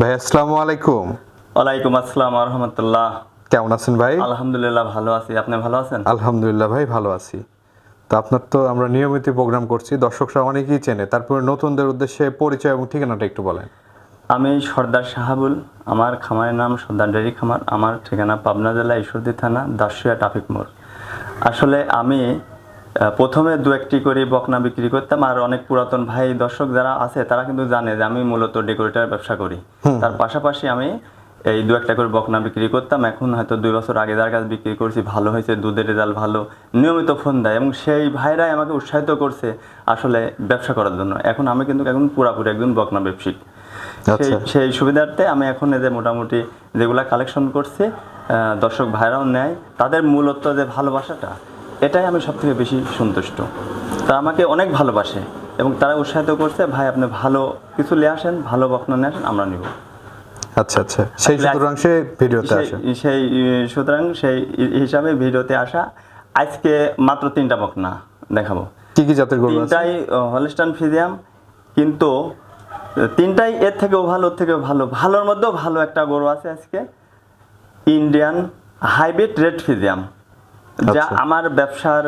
ভাই আসসালামু আলাইকুম। ওয়ালাইকুম আসসালাম রহমতুল্লাহ। কেমন আছেন ভাই? আলহামদুলিল্লাহ ভালো আছি। আপনি ভালো আছেন? আলহামদুলিল্লাহ ভাই ভালো আছি। তো আপনার তো আমরা নিয়মিত প্রোগ্রাম করছি দর্শকরা অনেকেই চেনে। তারপরে নতুনদের উদ্দেশ্যে পরিচয় এবং ঠিকানাটা একটু বলেন। আমি সর্দার শাহাবুল আমার খামারের নাম সর্দার ডেরি খামার। আমার ঠিকানা পাবনা জেলা ঈশ্বরদী থানা দাসিয়া ট্রাফিক মোড়। আসলে আমি প্রথমে দু একটি করে বকনা বিক্রি করতাম আর অনেক পুরাতন ভাই দর্শক যারা আছে তারা কিন্তু জানে যে আমি মূলত ডেকোরেটার ব্যবসা করি। তার পাশাপাশি আমি এই দু একটা করে বকনা বিক্রি করতাম। এখন হয়তো দুই বছর আগে যার কাছে বিক্রি করছি ভালো হয়েছে দুধের রেজাল্ট ভালো নিয়মিত ফোন দেয় এবং সেই ভাইরাই আমাকে উৎসাহিত করছে আসলে ব্যবসা করার জন্য। এখন আমি কিন্তু এখন পুরাপুরি একজন বকনা ব্যবসায়িক সেই আচ্ছা। সেই সুবিধার্থে আমি এখন এই যে মোটামুটি যেগুলা কালেকশন করছি আহ, দর্শক ভাইরাও নেয়। তাদের মূলত যে ভালোবাসাটা এটাই আমি সব থেকে বেশি সন্তুষ্ট। তারা আমাকে অনেক ভালোবাসে এবং তারা উৎসাহিত করছে ভাই আপনি ভালো কিছু নিয়ে আসেন ভালো বকনা নিয়ে আসেন আমরা নিব। আচ্ছা আচ্ছা। সেই চতুর্থাংশে ভিডিওতে সেই- সেই সুতরাং সেই হিসাবে ভিডিওতে আসা আজকে মাত্র তিনটা বকনা দেখাবো। কি কি জাতের গরু তিনটাই হলিস্টান ফিজিয়াম কিন্তু তিনটাই এর থেকেও ভালো থেকেও ভালো। ভালোর মধ্যেও ভালো একটা গরু আছে আজকে ইন্ডিয়ান হাইব্রিড রেড ফিজিয়াম যা আচ্ছা। আমার ব্যবসার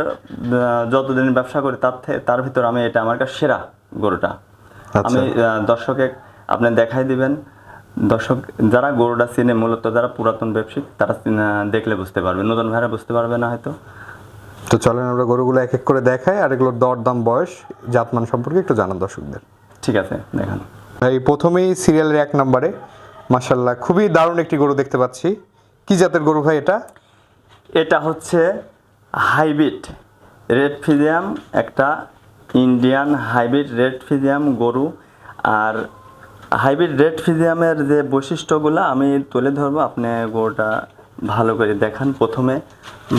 যতদিন ব্যবসা করি তার থেকে তার ভিতর আমি এটা আমার কাছে সেরা গরুটা। আচ্ছা। আমি দর্শকে আপনি দেখাই দিবেন। দর্শক যারা গরুটা চিনে মূলত যারা পুরাতন ব্যবসায়িক তারা দেখলে বুঝতে পারবে। নতুন ভাইরা বুঝতে পারবে না হয়তো। তো চলেন আমরা গরুগুলো এক এক করে দেখাই আর এগুলোর দর দাম বয়স জাতমান সম্পর্কে একটু জানান দর্শকদের। ঠিক আছে দেখান। ভাই প্রথমেই সিরিয়ালের এক নম্বরে। মাসাল্লাহ খুবই দারুণ একটি গরু দেখতে পাচ্ছি। কি জাতের গরু ভাই এটা? এটা হচ্ছে হাইব্রিড রেড ফিজিয়াম একটা ইন্ডিয়ান হাইব্রিড রেড ফিজিয়াম গরু। আর হাইব্রিড রেড ফিজিয়ামের যে বৈশিষ্ট্যগুলো আমি তুলে ধরবো আপনি গরুটা ভালো করে দেখান। প্রথমে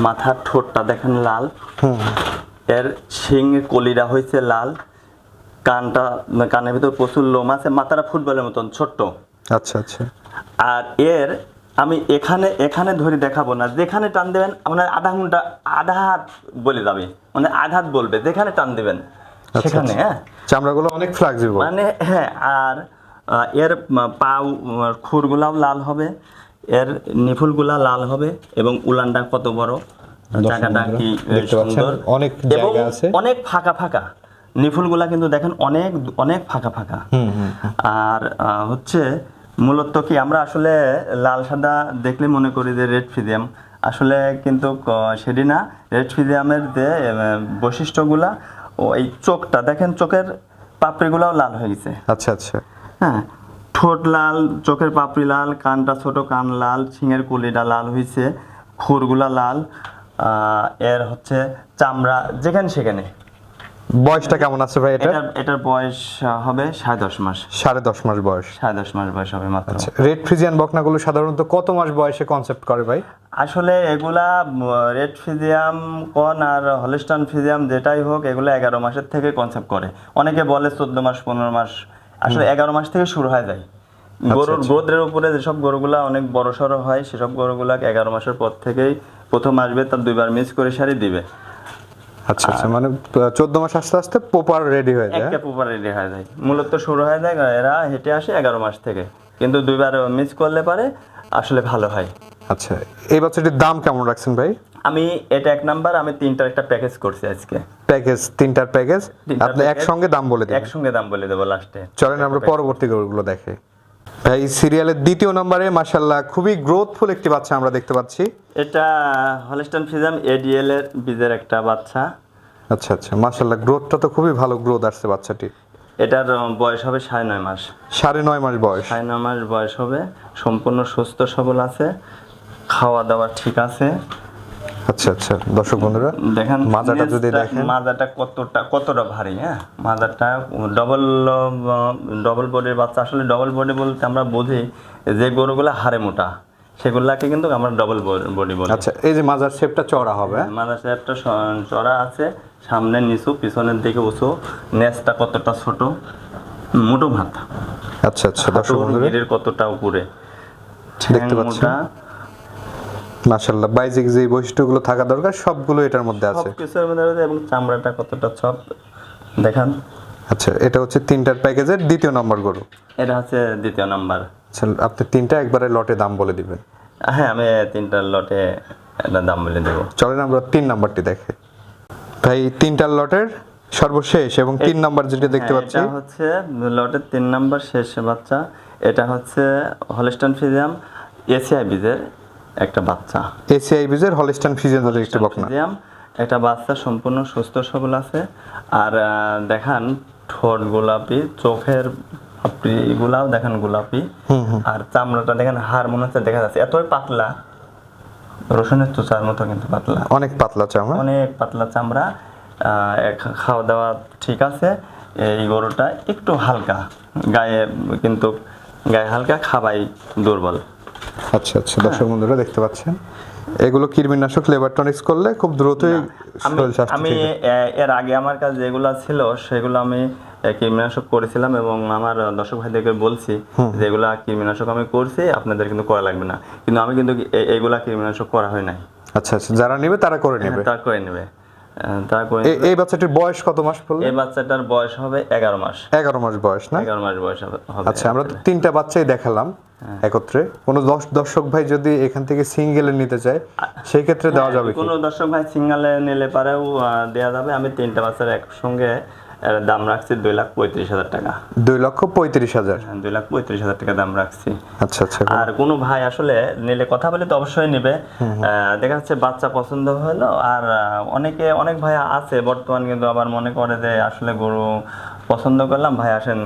মাথার ঠোঁটটা দেখেন লাল। এর শিং কলিরা হয়েছে লাল। কানটা কানের ভিতর প্রচুর লোম আছে। মাথাটা ফুটবলের মতন ছোট্ট। আচ্ছা আচ্ছা। আর এর আমি এখানে এখানে ধরে দেখাবো না। যেখানে টান দেবেন আপনার আধা ঘণ্টা আধা হাত বলে যাবে। মানে আধা হাত বলবে যেখানে টান দেবেন আচ্ছা, সেখানে হ্যাঁ? চামড়াগুলো অনেক ফ্লেক্সিবল মানে হ্যাঁ আর এর মা- পা উম, খুরগুলাও লাল হবে এর নিফুলগুলা লাল হবে এবং উলানটা কত বড়? জায়গাটা কি সুন্দর। অনেক জায়গা আছে। অনেক ফাঁকা ফাঁকা। নিফুলগুলা কিন্তু দেখেন অনেক অনেক ফাঁকা ফাঁকা। আর হচ্ছে মূলত কি আমরা আসলে লাল সাদা দেখলে মনে করি যে রেড ফিজিয়াম। আসলে কিন্তু সেটি না। রেড ফিজিয়ামের যে বৈশিষ্ট্যগুলা ও এই চোখটা দেখেন চোখের পাপড়িগুলাও লাল হয়ে গেছে। আচ্ছা আচ্ছা। হ্যাঁ ঠোঁট লাল চোখের পাপড়ি লাল কানটা ছোট কান লাল শিঙের কুলিটা লাল হয়েছে খুরগুলা লাল এর হচ্ছে চামড়া যেখানে সেখানে। বয়সটা কেমন আছে ভাই এটা এটার বয়স হবে সাড়ে দশ মাস। সাড়ে দশ মাস বয়স। সাড়ে দশ মাস বয়স হবে মাত্র। রেড ফ্রিজিয়ান বকনাগুলো সাধারণত কত মাস বয়সে কনসেপ্ট করে ভাই? আসলে এগুলা রেড ফিজিয়াম কন আর হলিস্টান ফিজিয়াম যেটাই হোক এগুলো এগারো মাসের থেকে কনসেপ্ট করে। অনেকে বলে চোদ্দ মাস পনেরো মাস। আসলে এগারো মাস থেকে শুরু হয়ে যায় গরুর গ্রোথের উপরে যেসব গরুগুলা অনেক বড় সড়ো হয় সেসব গরুগুলা এগারো মাসের পর থেকেই প্রথম আসবে তার দুইবার মিস করে সারি দিবে। আচ্ছা আচ্ছা মানে চোদ্দ মাস আস্তে আস্তে প্রপার রেডি হয়ে যায়। একটা পুপার রেডি হয়ে যায়। মূলত শুরু হয়ে যায় এরা হেঁটে আসে এগারো মাস থেকে। কিন্তু দুইবার মিস করলে পারে আসলে ভালো হয়। আচ্ছা এই বাচ্চাটির দাম কেমন রাখছেন ভাই? আমি এটা এক নাম্বার আমি তিনটার একটা প্যাকেজ করছি আজকে। প্যাকেজ তিনটার প্যাকেজ আপনি একসঙ্গে দাম বলে দিন একসঙ্গে দাম বলে দেবো লাস্টে চলেন আমরা পরবর্তী গরুগুলো দেখে। ভাই সিরিয়ালের দ্বিতীয় নম্বরে মাশাল্লাহ খুবই গ্রোথফুল একটি বাচ্চা আমরা দেখতে পাচ্ছি। এটা হলিস্টান ফিজাম এডিএল এর বীজের একটা বাচ্চা। আচ্ছা আচ্ছা মাশাল্লাহ গ্রোথটা তো খুবই ভালো গ্রোথ আসছে বাচ্চাটি। এটার বয়স হবে সাড়ে নয় মাস। সাড়ে নয় মাস বয়স। সাড়ে নয় মাস বয়স হবে সম্পূর্ণ সুস্থ সবল আছে খাওয়া দাওয়া ঠিক আছে। আচ্ছা আচ্ছা। দর্শক বন্ধুরা দেখেন মাজাটা যদি দেখেন। মাজাটা কতটা কতটা ভারী হ্যাঁ? মাজাটা ডবল ডবল বডির বাচ্চা। আসলে ডবল বডি বলতে আমরা বুঝি যে গরুগুলা হাড়ে মোটা। সেগুলাকে কিন্তু আমরা ডবল বডি বলি। আচ্ছা এই যে মাজার শেপটা চড়া হবে হ্যাঁ? মাদার সাহেবটা চড়া আছে সামনে নিচু পিছনের দিকে উঁচু। নেচটা কতটা ছোট? মোটো ভাত। আচ্ছা আচ্ছা। দর্শক বন্ধুরা। কতটা উপরে? দেখতে পাচ্ছেন। মোটা, মাশাল্লাহ বাইজিক যে বৈশিষ্ট্যগুলো থাকা দরকার সবগুলো এটার মধ্যে আছে। সবকিছুর মধ্যে রয়েছে এবং চামড়াটা কতটা সব দেখান। আচ্ছা এটা হচ্ছে তিনটার প্যাকেজের দ্বিতীয় নম্বর গরু। এটা হচ্ছে দ্বিতীয় নাম্বার। আচ্ছা, আপনি তিনটা একবারে লটে দাম বলে দিবেন। হ্যাঁ আমি তিনটার লটে একটা দাম বলে দেবো। চলেন আমরা তিন নাম্বারটি দেখে। ভাই তিনটার লটের সর্বশেষ এবং তিন নাম্বার যেটা দেখতে হ্যাঁ, পাচ্ছি। এটা হচ্ছে লটের তিন নাম্বার শেষ বাচ্চা। এটা হচ্ছে হলিস্টান ফিজিয়াম এসিআই বীজের। একটা বাচ্চা। এসিআই বিজের হলিস্টান ফিজিয়ান একটি বকনা। ফিজিয়াম একটা বাচ্চা সম্পূর্ণ সুস্থ সবল আছে। আর দেখান ঠোঁট গোলাপি চোখের আপনি গুলাও দেখেন গোলাপি। আর চামড়াটা দেখেন হাড় মনে হচ্ছে দেখা যাচ্ছে। এতই পাতলা। রসুনের চোচার মতো কিন্তু পাতলা। অনেক পাতলা চামড়া। অনেক পাতলা চামড়া। খাওয়া দাওয়া ঠিক আছে। এই গরুটা একটু হালকা। গায়ে কিন্তু গায়ে হালকা খাবাই দুর্বল। আচ্ছা আচ্ছা দর্শক বন্ধুরা দেখতে পাচ্ছেন। এগুলো কৃমিনাশক লেবার টনিক্স করলে খুব দ্রুতই আমি এর আগে আমার কাছে যেগুলো ছিল সেগুলো আমি কীটনাশক করেছিলাম এবং আমার দর্শক ভাইদেরকে বলছি যে এগুলা কীটনাশক আমি করছি আপনাদের কিন্তু করা লাগবে না। কিন্তু আমি কিন্তু এ- এইগুলা কীটনাশক করা হয় নাই। আচ্ছা আচ্ছা যারা নেবে তারা করে নেবে। তারা করে নেবে। আহ, তা এই বাচ্চাটির বয়স কত মাস পড়ল এই বাচ্চাটার বয়স হবে এগারো মাস। এগারো মাস বয়স না? এগারো মাস বয়স হবে। আচ্ছা আমরা তো তিনটা বাচ্চাই দেখালাম হ্যাঁ। একত্রে। কোনো দশ দর্শক ভাই যদি এখান থেকে সিঙ্গেলে নিতে চায় সেই ক্ষেত্রে দেওয়া যাবে কোন দর্শক ভাই সিঙ্গেলে নিলে পারেও দেওয়া যাবে। আমি তিনটা বাচ্চার একসঙ্গে এর দাম রাখছি দুই লাখ পঁয়ত্রিশ হাজার টাকা। দুই লক্ষ পঁয়ত্রিশ হাজার? হ্যাঁ, দুই লাখ পঁয়ত্রিশ হাজার টাকা দাম রাখছি। আচ্ছা আচ্ছা। আর কোনো ভাই আসলে নিলে কথা বলে তো অবশ্যই নেবে। দেখা যাচ্ছে বাচ্চা পছন্দ হলো আর অনেকে অনেক ভাই আছে বর্তমান কিন্তু আবার মনে করে যে আসলে গরু পছন্দ করলাম ভাই আসেন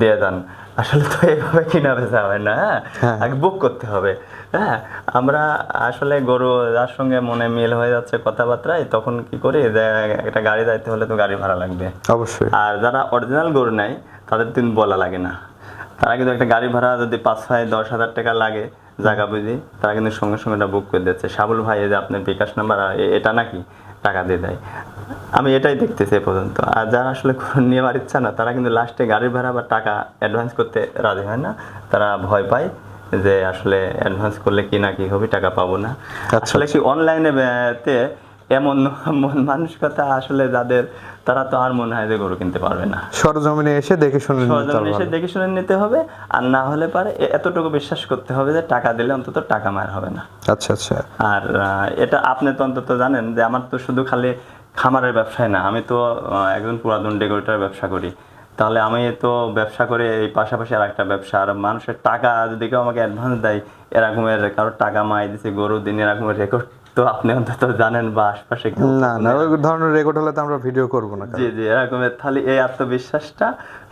দিয়ে দেন আসলে তো এইভাবে কিনা বেচা হয়? না হ্যাঁ। আগে বুক করতে হবে। হ্যাঁ আমরা আসলে গরু যার সঙ্গে মনে মিল হয়ে যাচ্ছে কথাবার্তায় তখন কি করি যে একটা গাড়ি যাইতে হলে তো গাড়ি ভাড়া লাগবে। অবশ্যই। আর যারা অরিজিনাল গরু নেয় তাদের কিন্তু বলা লাগে না। তারা কিন্তু একটা গাড়ি ভাড়া যদি পাঁচ ছয় দশ হাজার টাকা লাগে জায়গা বুঝি তারা কিন্তু সঙ্গে সঙ্গে এটা বুক করে দিচ্ছে। সাবুল ভাই এই যে আপনার বিকাশ নাম্বার এটা নাকি টাকা দিয়ে দেয়। আমি এটাই দেখতেছি এ পর্যন্ত। আর যারা আসলে নেওয়ার ইচ্ছা না তারা কিন্তু লাস্টে গাড়ি ভাড়া বা টাকা অ্যাডভান্স করতে রাজি হয় না। তারা ভয় পায়। যে আসলে অ্যাডভান্স করলে কি না কি হবে টাকা পাবো না। আসলে কি অনলাইনে তে এমন মন মানসিকতা আসলে যাদের তারা তো আর মনে হয় যে গরু কিনতে পারবে না। সরজমিনে এসে দেখে শুনে সরজমিনে এসে দেখে শুনে নিতে হবে আর না হলে পারে এতটুকু বিশ্বাস করতে হবে যে টাকা দিলে অন্তত টাকা মার হবে না। আচ্ছা আচ্ছা। আর এটা আপনি তো অন্তত জানেন যে আমার তো শুধু খালি খামারের ব্যবসায় না আমি তো একজন পুরাতন ডেকোরেটর ব্যবসা করি। তাহলে আমি তো ব্যবসা করে এই পাশাপাশি আর একটা ব্যবসা, আর মানুষের টাকা যদি কেউ আমাকে অ্যাডভান্স দেয়, এরকমের কারোর টাকা মাই দিছে গরু দিন এরকমের রেকর্ড তো আপনি অন্তত জানেন বা আশপাশে না না ওই ধরনের রেকর্ড হলে তো আমরা ভিডিও করব না জি জি এরকমের তাহলে এই আত্মবিশ্বাসটা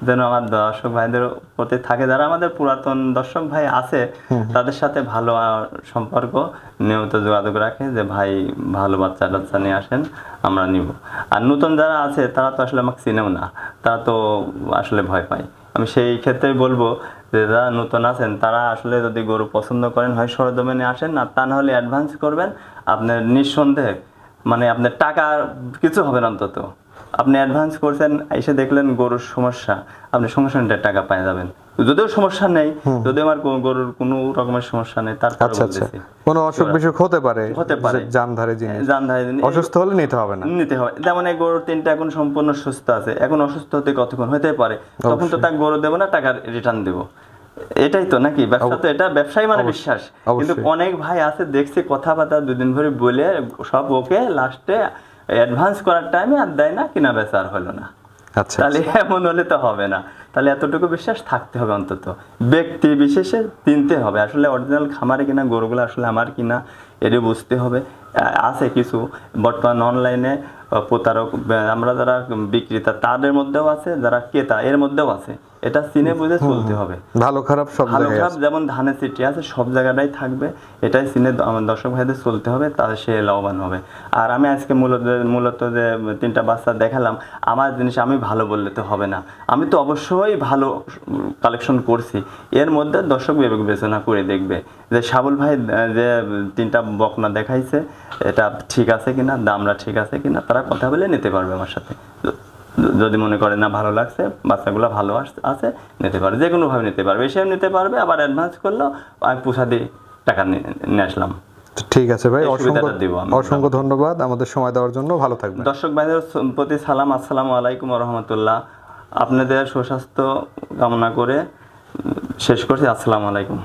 যেন আমার দর্শক ভাইদের প্রতি থাকে। যারা আমাদের পুরাতন দর্শক ভাই আছে তাদের সাথে ভালো সম্পর্ক নিয়মিত যোগাযোগ রাখে যে ভাই ভালো বাচ্চা টাচ্চা নিয়ে আসেন আমরা নিব। আর নতুন যারা আছে তারা তো আসলে আমাকে চিনেও না। তারা তো আসলে ভয় পায়। আমি সেই ক্ষেত্রে বলব যারা নতুন আছেন, তারা আসলে যদি গরু পছন্দ করেন হয় সরদমেনে আসেন আর তা না হলে অ্যাডভান্স করবেন। আপনার নিঃসন্দেহে মানে আপনার টাকা কিছু হবে না অন্তত। আপনি অ্যাডভান্স করছেন এসে দেখলেন গরুর সমস্যা আপনি সঙ্গে সঙ্গে টাকা পেয়ে যাবেন। যদিও সমস্যা নেই যদিও আমার গরুর কোনো রকমের সমস্যা নেই তারপর আচ্ছা আচ্ছা। বলতেছি। কোনো অসুখ বিসুখ হতে পারে হতে পারে। যে জানধারে জিনিস। জানধারে দিন অসুস্থ হলে নিতে হবে না। নিতে হবে। যেমন এই গরুর তিনটা এখন সম্পূর্ণ সুস্থ আছে। এখন অসুস্থ হতে কতক্ষণ হতে পারে? তখন তো তাকে গরু দেবো না টাকা রিটার্ন দেবো। এটাই তো নাকি? ব্যবসা তো এটা ব্যবসায়ী মানে বিশ্বাস। কিন্তু অনেক ভাই আছে দেখছি কথাবার্তা দুদিন ধরে বলে সব ওকে লাস্টে অ্যাডভান্স করার টাইমে আর দেয় না কিনা বেচা আর হলো না। আচ্ছা তাহলে এমন হলে তো হবে না। তাহলে এতটুকু বিশ্বাস থাকতে হবে অন্তত। ব্যক্তি বিশেষে চিনতে হবে আসলে অরিজিনাল খামারে কিনা গরুগুলো আসলে আমার কিনা এটা বুঝতে হবে। আছে কিছু। বর্তমান অনলাইনে প্রতারক আমরা যারা বিক্রেতা তাদের মধ্যেও আছে যারা ক্রেতা এর মধ্যেও আছে। এটা চিনে বুঝে চলতে হবে। ভালো খারাপ সব ভালো খারাপ যেমন ধানের সিটি আছে সব জায়গাটাই থাকবে। এটাই সিনে আমার দর্শক ভাইদের চলতে হবে তাহলে সে লাভবান হবে। আর আমি আজকে মূলত মূলত যে তিনটা বাচ্চা দেখালাম আমার জিনিস আমি ভালো বললে তো হবে না। আমি তো অবশ্যই ভালো কালেকশন করছি। এর মধ্যে দর্শক বিবেক বিবেচনা করে দেখবে যে সাবুল ভাই যে তিনটা বকনা দেখাইছে এটা ঠিক আছে কিনা দামটা ঠিক আছে কিনা তারা কথা বলে নিতে পারবে আমার সাথে। যদি মনে করে না ভালো লাগছে বাচ্চাগুলো ভালো আছে নিতে পারে যে কোনোভাবে নিতে পারবে এসেও নিতে পারবে আবার অ্যাডভান্স করলেও আমি পুষা দিয়ে টাকা নিয়ে আসলাম। ঠিক আছে ভাই অসংখ্য। অসংখ্য ধন্যবাদ আমাদের সময় দেওয়ার জন্য ভালো থাকবেন। দর্শক ভাইদের প্রতি সালাম আসসালামু আলাইকুম রহমতুল্লাহ। আপনাদের সুস্বাস্থ্য কামনা করে শেষ করছি আসসালামু আলাইকুম।